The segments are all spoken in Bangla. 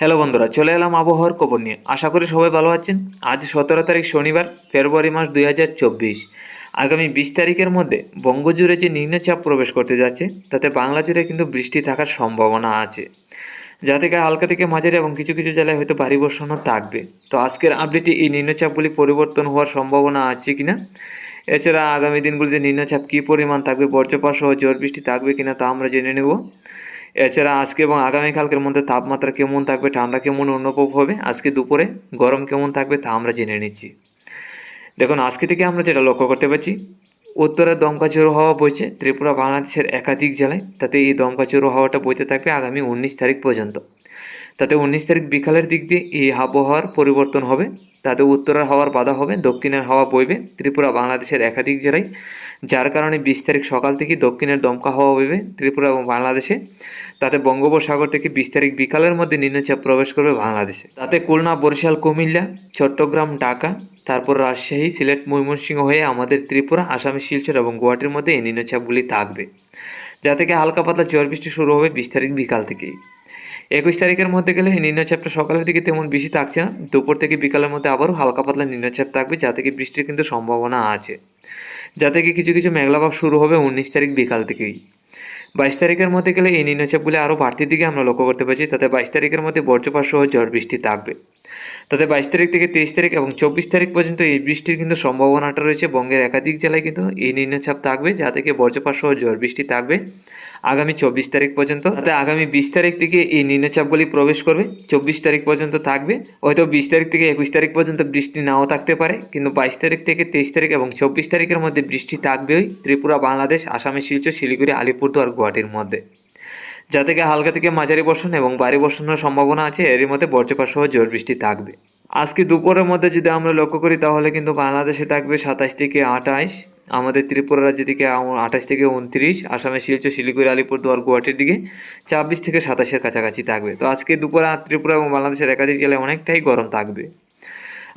হ্যালো বন্ধুরা, চলে এলাম আবহাওয়ার খবর নিয়ে। আশা করি সবাই ভালো আছেন। আজ সতেরো তারিখ শনিবার, ফেব্রুয়ারি মাস দুই হাজার চব্বিশ। আগামী বিশ তারিখের মধ্যে বঙ্গজুড়ে যে নিম্নচাপ প্রবেশ করতে যাচ্ছে, তাতে বাংলা জুড়ে কিন্তু বৃষ্টি থাকার সম্ভাবনা আছে। যা থেকে হালকা থেকে মাঝারি এবং কিছু কিছু জেলায় হয়তো ভারী বর্ষণও থাকবে। তো আজকের আপডেটে এই নিম্নচাপগুলি পরিবর্তন হওয়ার সম্ভাবনা আছে কিনা? এছাড়া আগামী দিনগুলিতে নিম্নচাপ কী পরিমাণ থাকবে, বজ্রপাত সহ ঝড় বৃষ্টি থাকবে কিনা তা আমরা জেনে নেব। এছাড়া আজকে এবং আগামীকালকের মধ্যে তাপমাত্রা কেমন থাকবে, ঠান্ডা কেমন, অনুভব হবে, আজকে দুপুরে গরম কেমন থাকবে তা আমরা জেনে নিচ্ছি। দেখুন, আজকে থেকে আমরা যেটা লক্ষ্য করতে পারছি, উত্তরে দমকা ঝোড়ো হাওয়া বইছে, ত্রিপুরা, বাংলাদেশের একাধিক জেলায় তাতে এই দমকা ঝোড়ো হাওয়াটা বইতে থাকবে আগামী উনিশ তারিখ পর্যন্ত। তাতে উনিশ তারিখ বিকালের দিক দিয়ে এই আবহাওয়ার পরিবর্তন হবে। তাতে উত্তরের হাওয়ার বাধা হবে, দক্ষিণের হাওয়া বইবে, ত্রিপুরা, বাংলাদেশের একাধিক জেলায়। যার কারণে বিশ তারিখ সকাল থেকে দক্ষিণের দমকা হাওয়া বইবে ত্রিপুরা এবং বাংলাদেশে। তাতে বঙ্গোপসাগর থেকে বিশ তারিখ বিকালের মধ্যে নিম্নচাপ প্রবেশ করবে বাংলাদেশে। তাতে খুলনা, বরিশাল, কুমিল্লা, চট্টগ্রাম, ঢাকা, তারপর রাজশাহী, সিলেট, ময়মনসিংহ হয়ে আমাদের ত্রিপুরা আসামের শিলচর এবং গুয়াহাটির মধ্যে এই নিম্নচাপগুলি থাকবে। যা থেকে হালকা পাতলা ঝড় বৃষ্টি শুরু হবে বিশ তারিখ বিকাল থেকেই। একুশ তারিখের মধ্যে গেলে নিম্নচাপটা সকালের দিকে তেমন বেশি থাকছে না। দুপুর থেকে বিকালের মধ্যে আবারও হালকা পাতলা নিম্নচাপ থাকবে, যা থেকে বৃষ্টির কিন্তু সম্ভাবনা আছে। যা থেকে কিছু কিছু মেঘলাভাব শুরু হবে উনিশ তারিখ বিকাল থেকেই। বাইশ তারিখের মধ্যে গেলে এই নিম্নচাপগুলি আরও বাড়তির দিকে আমরা লক্ষ্য করতে পারছি, তাতে বাইশ তারিখের মধ্যে বজ্রপাত সহ ঝড় বৃষ্টি থাকবে। তাতে বাইশ তারিখ থেকে তেইশ তারিখ এবং চব্বিশ তারিখ পর্যন্ত এই বৃষ্টির কিন্তু সম্ভাবনাটা রয়েছে। বঙ্গের একাধিক জেলায় কিন্তু এই নিম্নচাপ থাকবে, যা থেকে বজ্রপাত সহ ঝড় বৃষ্টি থাকবে আগামী চব্বিশ তারিখ পর্যন্ত। তাতে আগামী বিশ তারিখ থেকে এই নিম্নচাপগুলি প্রবেশ করবে, চব্বিশ তারিখ পর্যন্ত থাকবে। হয়তো বিশ তারিখ থেকে একুশ তারিখ পর্যন্ত বৃষ্টি নাও থাকতে পারে, কিন্তু বাইশ তারিখ থেকে তেইশ তারিখ এবং চব্বিশ তারিখের মধ্যে বৃষ্টি থাকবেই ত্রিপুরা, বাংলাদেশ, আসামের শিলচর, শিলিগুড়ি, আলিপুরদুয়ার, গুয়াহাটির মধ্যে। যা থেকে হালকা থেকে মাঝারি বর্ষণ এবং ভারী বর্ষণের সম্ভাবনা আছে, এরই মধ্যে বজ্রপাত সহ ঝড় বৃষ্টি থাকবে। আজকে দুপুরের মধ্যে যদি আমরা লক্ষ্য করি, তাহলে কিন্তু বাংলাদেশে থাকবে সাতাশ থেকে আঠাশ, আমাদের ত্রিপুরা রাজ্যের দিকে আঠাশ থেকে উনত্রিশ আসামের শিলচর, শিলিগুড়ি, আলিপুরদুয়ার, গুয়াহাটির দিকে ছাব্বিশ থেকে সাতাশের কাছাকাছি থাকবে। তো আজকে দুপুরে ত্রিপুরা এবং বাংলাদেশের একাধিক জেলায় অনেকটাই গরম থাকবে।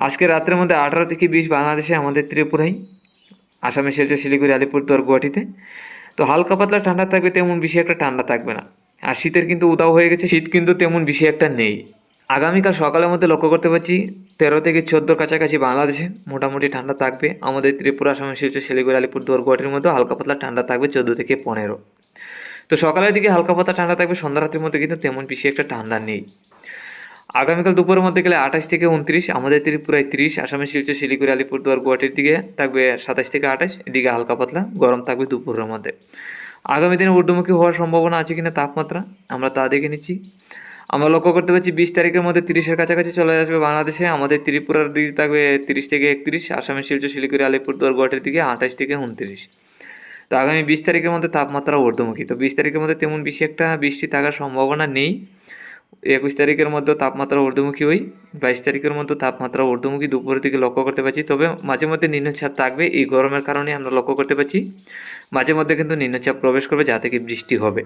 আজকে রাত্রের মধ্যে আঠারো থেকে বিশ বাংলাদেশে, আমাদের ত্রিপুরায় আসামের শিলচর, শিলিগুড়ি, আলিপুরদুয়ার, গুয়াহাটিতে। তো হালকা পাতলা ঠান্ডা থাকবে, তেমন বেশি একটা ঠান্ডা থাকবে না। আর শীতের কিন্তু উদাও হয়ে গেছে, শীত কিন্তু তেমন বেশি একটা নেই। আগামীকাল সকালের মধ্যে লক্ষ্য করতে পারছি, তেরো থেকে চোদ্দোর কাছাকাছি বাংলাদেশে মোটামুটি ঠান্ডা থাকবে। আমাদের ত্রিপুরা আসামের শিলচর, শিলিগুড়ি, আলিপুরদুয়ার, গুয়াহাটির মধ্যে হালকা পাতলা ঠান্ডা থাকবে, চোদ্দ থেকে পনেরো। তো সকালের দিকে হালকা পাতলা ঠান্ডা থাকবে, সন্ধ্যা রাত্রির মধ্যে কিন্তু তেমন বেশি একটা ঠান্ডা নেই। আগামীকাল দুপুরের মধ্যে গেলে আঠাশ থেকে উনত্রিশ, আমাদের ত্রিপুরায় ত্রিশ, আসামের শিলচর, শিলিগুড়ি, আলিপুরদুয়ার, গুয়াহাটির দিকে থাকবে সাতাশ থেকে আঠাশ, এদিকে হালকা পাতলা, গরম থাকবে দুপুরের মধ্যে। আগামী দিনে ঊর্ধ্বমুখী হওয়ার সম্ভাবনা আছে কিনা তাপমাত্রা, আমরা তা দেখে নিচ্ছি। আমরা লক্ষ্য করতে পারছি বিশ তারিখের মধ্যে তিরিশের কাছাকাছি চলে আসবে বাংলাদেশে, আমাদের ত্রিপুরার দিকে থাকবে তিরিশ থেকে একত্রিশ, আসামের শিলচর, শিলিগুড়ি, আলিপুরদুয়ার, গুয়াহাটির দিকে আঠাশ থেকে উনত্রিশ। তো আগামী বিশ তারিখের মধ্যে তাপমাত্রা ঊর্ধ্বমুখী। তো বিশ তারিখের মধ্যে তেমন বেশি একটা বৃষ্টি থাকার সম্ভাবনা নেই। একুশ তারিখের মধ্যে তাপমাত্রা ঊর্ধ্বমুখী হই, বাইশ তারিখের মধ্যে তাপমাত্রা ঊর্ধ্বমুখী দুপুরের দিকে লক্ষ্য করতে পারছি। তবে মাঝে মধ্যে নিম্নচাপ থাকবে, এই গরমের কারণে আমরা লক্ষ্য করতে পারছি। মাঝে মধ্যে কিন্তু নিম্নচাপ প্রবেশ করবে, যা থেকে বৃষ্টি হবে।